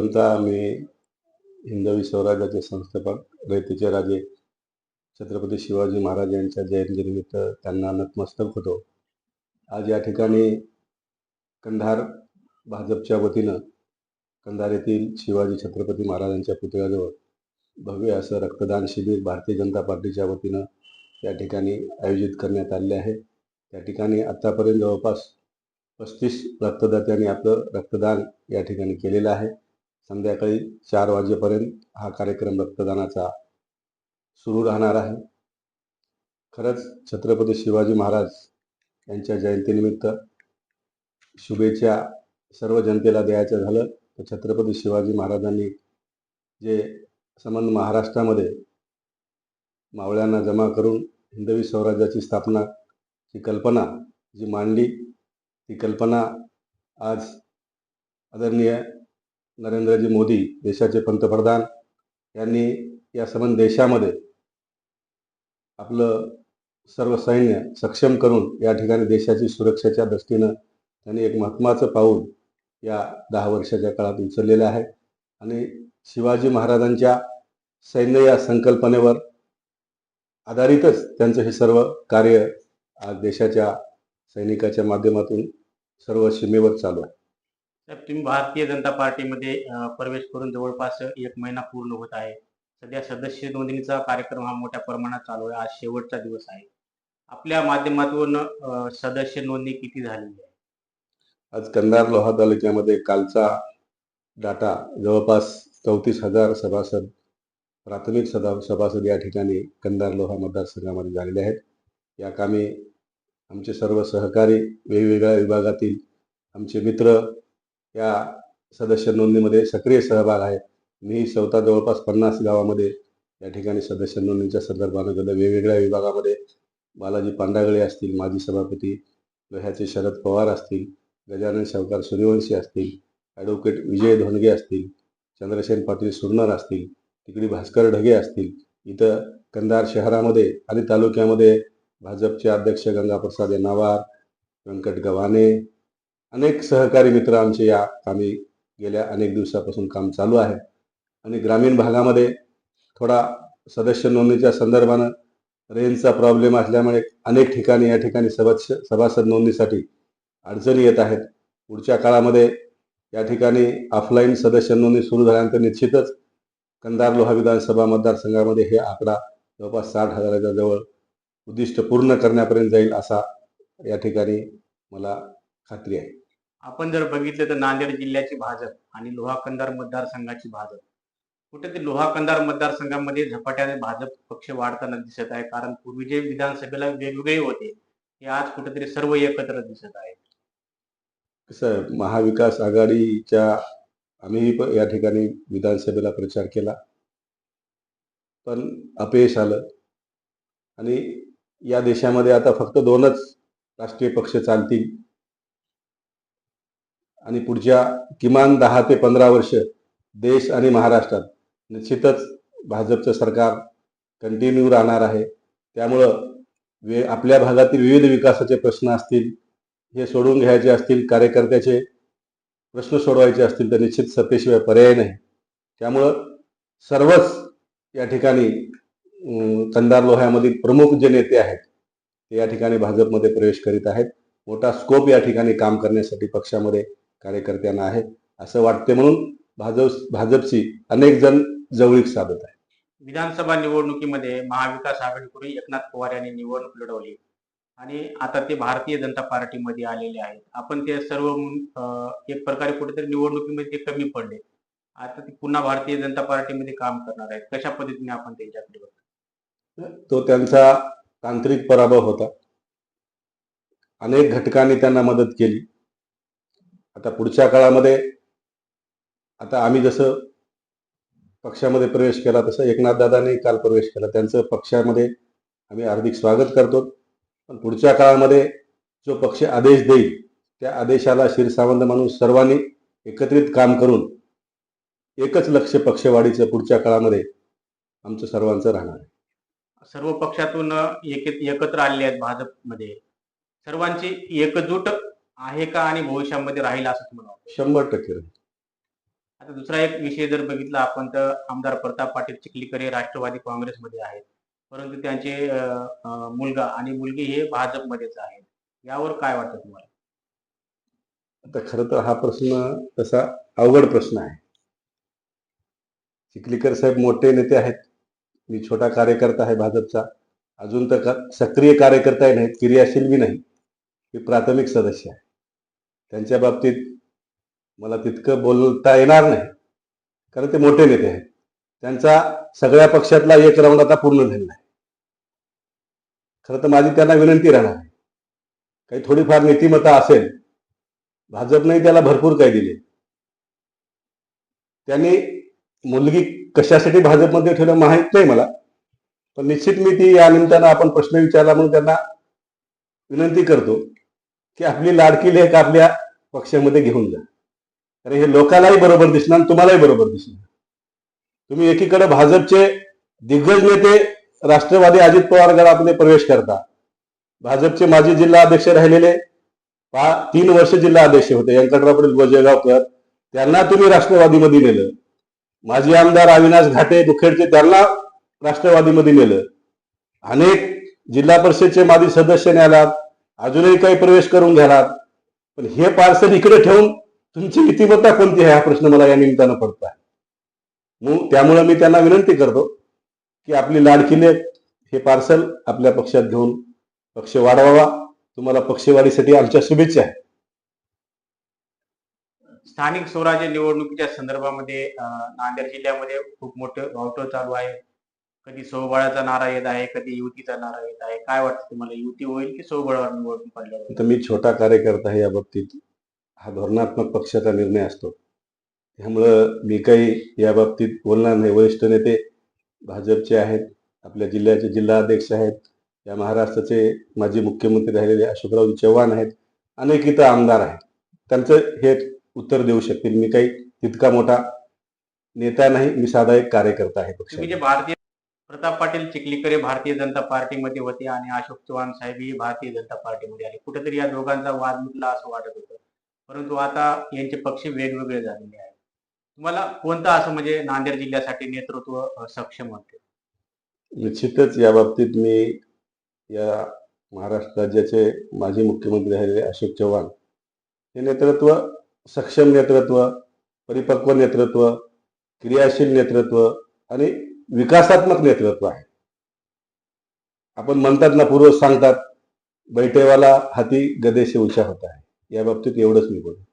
जनता मी हिंदवी स्वराज्याचे संस्थापक रयतेचे राजे छत्रपती शिवाजी महाराज यांच्या जयंतीनिमित्त त्यांना नतमस्तक होतो. आज या ठिकाणी कंधार भाजपच्या वतीनं कंधार येथील शिवाजी छत्रपती महाराजांच्या पुतळ्याजवळ भव्य असं रक्तदान शिबिर भारतीय जनता पार्टीच्या वतीनं या ठिकाणी आयोजित करण्यात आले आहे. त्या ठिकाणी आत्तापर्यंत जवळपास पस्तीस रक्तदात्यांनी आपलं रक्तदान या ठिकाणी केलेलं आहे. संध्याकाळी चार वाजेपर्यंत हा कार्यक्रम रक्तदानाचा सुरू राहणार आहे. खरंच छत्रपती शिवाजी महाराज यांच्या जयंतीनिमित्त शुभेच्छा सर्व जनतेला द्यायचं झालं. तर छत्रपती शिवाजी महाराजांनी जे संबंध महाराष्ट्रामध्ये मावळ्यांना जमा करून हिंदवी स्वराज्याची स्थापना ही कल्पना जी मांडली ती कल्पना आज आदरणीय नरेंद्रजी मोदी देशाचे पंतप्रधान यांनी या संबंध देशामध्ये आपलं सर्व सैन्य सक्षम करून या ठिकाणी देशाची सुरक्षेच्या दृष्टीनं त्यांनी एक महत्त्वाचं पाऊल या दहा वर्षाच्या काळात उचललेलं आहे. आणि शिवाजी महाराजांच्या सैन्य या संकल्पनेवर आधारितच त्यांचं हे सर्व कार्य आज देशाच्या सैनिकाच्या माध्यमातून सर्व सीमेवर चालू आहे. तुम्ही भारतीय जनता पार्टीमध्ये प्रवेश करून जवळपास एक महिना पूर्ण होत आहे. सध्या सदस्य नोंदणीचा कार्यक्रम हा मोठ्या प्रमाणात चालू आहे. आज शेवटचा दिवस आहे. आपल्या माध्यमातून सदस्य नोंदणी किती झालेली आहे? आज कंधार लोहा तालुक्यामध्ये कालचा डाटा जवळपास चौतीस हजार सभासद प्राथमिक सदा सभासद या ठिकाणी कंधार लोहा मतदारसंघामध्ये झालेले आहेत. या कामी आमचे सर्व सहकारी वेगवेगळ्या विभागातील आमचे मित्र या सदस्य नोंदणीमध्ये सक्रिय सहभाग आहे. मी स्वतः जवळपास पन्नास गावामध्ये या ठिकाणी सदस्य नोंदणीच्या संदर्भानं गेलं वेगवेगळ्या विभागामध्ये बालाजी पांडागळे असतील माजी सभापती लोह्याचे शरद पवार असतील गजानन सावकार सूर्यवंशी असतील ॲडव्होकेट विजय धोंडगे असतील चंद्रसेन पाटील सुरनर असतील तिकडे भास्कर ढगे असतील इथं कंधार शहरामध्ये आणि तालुक्यामध्ये भाजपचे अध्यक्ष गंगाप्रसाद यनावार व्यंकट गव्हाणे अनेक सहकारी मित्र आमचे या कामी गेल्या अनेक दिवसापासून काम चालू आहे. आणि ग्रामीण भागामध्ये थोडा सदस्य नोंदणीच्या संदर्भानं रेंजचा प्रॉब्लेम असल्यामुळे अनेक ठिकाणी या ठिकाणी सभास सभासद नोंदणीसाठी अडचणी येत आहेत. पुढच्या काळामध्ये या ठिकाणी ऑफलाईन सदस्य नोंदणी सुरू झाल्यानंतर निश्चितच कंदार लोहा विधानसभा मतदारसंघामध्ये हे आकडा जवळपास साठ हजाराच्या जवळ उद्दिष्ट पूर्ण करण्यापर्यंत जाईल असा या ठिकाणी मला खात्री आहे. आपण जर बघितलं तर नांदेड जिल्ह्याची भाजप आणि लोहा कंधार मतदारसंघाची भाजप. कुठेतरी लोहा कंधार मतदारसंघामध्ये झपाट्याने भाजप पक्ष वाढताना दिसत आहे. कारण पूर्वी जे विधानसभेला वेगवेगळे होते ते आज कुठेतरी सर्व एकत्र दिसत आहेत कसं महाविकास आघाडीच्या आम्ही या ठिकाणी विधानसभेला प्रचार केला. पण अपयश आलं. आणि या देशामध्ये आता फक्त दोनच राष्ट्रीय पक्ष चालतील. आणि पुढच्या किमान दहा ते पंधरा वर्ष देश आणि महाराष्ट्रात निश्चितच भाजपचं सरकार कंटिन्यू राहणार आहे. त्यामुळं वे आपल्या भागातील विविध विकासाचे प्रश्न असतील हे सोडून घ्यायचे असतील कार्यकर्त्याचे प्रश्न सोडवायचे असतील तर निश्चित सत्तेशिवाय पर्याय नाही. त्यामुळं सर्वच या ठिकाणी कंदार लोह्यामधील प्रमुख जे नेते आहेत ते या ठिकाणी भाजपमध्ये प्रवेश करीत आहेत. मोठा स्कोप या ठिकाणी काम करण्यासाठी पक्षामध्ये कार्यकर्त्यांना आहे असं वाटते म्हणून भाजप भाजपची अनेक जण जवळीक साधत आहे विधानसभा निवडणुकीमध्ये महाविकास आघाडीकडून एकनाथ पवार यांनी निवडणूक लढवली. आणि आता ते भारतीय जनता पार्टीमध्ये आलेले आहेत. आपण ते सर्व एक प्रकारे कुठेतरी निवडणुकीमध्ये ते कमी पडले. आता ते पुन्हा भारतीय जनता पार्टीमध्ये काम करणार आहेत. कशा पद्धतीने आपण त्यांच्याकडे बघतो तो त्यांचा तांत्रिक पराभव होता. अनेक घटकांनी त्यांना मदत केली. आता पुढच्या काळामध्ये आता आम्ही जसं पक्षामध्ये प्रवेश केला तसं एकनाथ दादांनी काल प्रवेश केला. त्यांचं पक्षामध्ये आम्ही हार्दिक स्वागत करतो. पण पुढच्या काळामध्ये जो पक्ष आदेश देईल त्या आदेशाला शिरसावंत म्हणून सर्वांनी एकत्रित काम करून एकच लक्ष पक्षवाढीचं पुढच्या काळामध्ये आमचं सर्वांचं राहणार आहे. सर्व पक्षातून एक एकत्र आलेले आहेत भाजपमध्ये. सर्वांची एकजूट आहे का आणि भविष्यामध्ये राहील असं तुम्हाला वाटतं? शंभर टक्के राहील. आता दुसरा एक विषय जर बघितला आपण तर आमदार प्रताप पाटील चिखलीकर हे राष्ट्रवादी काँग्रेसमध्ये आहेत. परंतु त्यांचे अं, अं, मुलगा आणि मुलगी हे भाजपमध्येच आहेत. यावर काय वाटतं तुम्हाला? आता खरं तर हा प्रश्न तसा अवघड प्रश्न आहे. चिखलीकर साहेब मोठे नेते आहेत. मी छोटा कार्यकर्ता आहे भाजपचा. अजून तर का- सक्रिय कार्यकर्ताही नाहीत क्रियाशील बी नाही मी प्राथमिक सदस्य आहे त्यांच्या बाबतीत मला तितकं बोलता येणार नाही. कारण ते मोठे नेते आहेत. त्यांचा सगळ्या पक्षातला एक राऊंड आता पूर्ण झालेला आहे. खरं तर माझी त्यांना विनंती राहणार आहे. काही थोडीफार नीतिमत्ता असेल भाजपने त्याला भरपूर काही दिले. त्यांनी मुलगी कशासाठी भाजपमध्ये ठेवलं माहीत नाही मला. पण निश्चित मी ती या निमित्तानं आपण प्रश्न विचारला म्हणून त्यांना विनंती करतो. की आपली लाडकी लेख आपल्या पक्षामध्ये घेऊन जा. कारण हे लोकांनाही बरोबर दिसणार आणि तुम्हालाही बरोबर दिसणार. तुम्ही एकीकडे भाजपचे दिग्गज नेते राष्ट्रवादी अजित पवार गटामध्ये प्रवेश करता. भाजपचे माजी जिल्हा अध्यक्ष राहिलेले पा तीन वर्ष जिल्हा अध्यक्ष होते. व्यंकटराव पाटील गोजेगावकर त्यांना तुम्ही राष्ट्रवादीमध्ये नेलं. माजी आमदार अविनाश घाटे दुखेडचे त्यांना राष्ट्रवादीमध्ये नेलं. अनेक जिल्हा परिषदचे माजी सदस्य न्यायालयात अजूनही काही प्रवेश करून घ्यालात. पण हे पार्सल इकडे ठेवून तुमची नीतिमत्ता कोणती आहे हा प्रश्न मला या निमित्तानं पडतो आहे मग त्यामुळे मी त्यांना विनंती करतो की आपली लाडकी हे पार्सल आपल्या पक्षात घेऊन पक्ष वाढवावा. तुम्हाला पक्षवाढीसाठी आमच्या शुभेच्छा आहेत. स्थानिक स्वराज्य निवडणुकीच्या संदर्भामध्ये नांदेड जिल्ह्यामध्ये खूप मोठं वावटं चालू आहे. कधी सोबळाचा नारा येत आहे कधी युतीचा नारा येत आहे. काय वाटतं तुम्हाला? युती होईल की सोबळावर निवडणूक पडल्यावर? तर मी छोटा कार्यकर्ता आहे या बाबतीत. हा धोरणात्मक पक्षाचा निर्णय असतो. त्यामुळं मी काही या बाबतीत बोलणार नाही. वरिष्ठ नेते भाजपचे आहेत आपल्या जिल्ह्याचे जिल्हा अध्यक्ष आहेत या महाराष्ट्राचे माजी मुख्यमंत्री राहिलेले अशोकरावजी चव्हाण आहेत अनेक इथं आमदार आहेत. त्यांचं हे उत्तर देऊ शकतील. मी काही तितका मोठा नेता नाही मी साधा एक कार्यकर्ता आहे पक्षाचा. भारतीय प्रताप पाटील चिखलीकर हे भारतीय जनता पार्टीमध्ये होते आणि अशोक चव्हाण साहेब ही भारतीय जनता पार्टीमध्ये आले. कुठेतरी या दोघांचा वाद मिटला असं वाटत होतं. परंतु आता यांचे पक्ष वेगवेगळे झालेले आहेत. तुम्हाला कोणतं असं म्हणजे नांदेड जिल्ह्यासाठी नेतृत्व सक्षम होते निश्चितच या बाबतीत मी या महाराष्ट्र राज्याचे माजी मुख्यमंत्री राहिलेले अशोक चव्हाण हे नेतृत्व सक्षम नेतृत्व परिपक्व नेतृत्व क्रियाशील नेतृत्व आणि विकासात्मक नेतृत्व आहे. आपण म्हणतात ना पूर्वज सांगतात बैठेवाला हाती गदेशे उंचा होता आहे. या बाबतीत एवढंच मी बोलतो.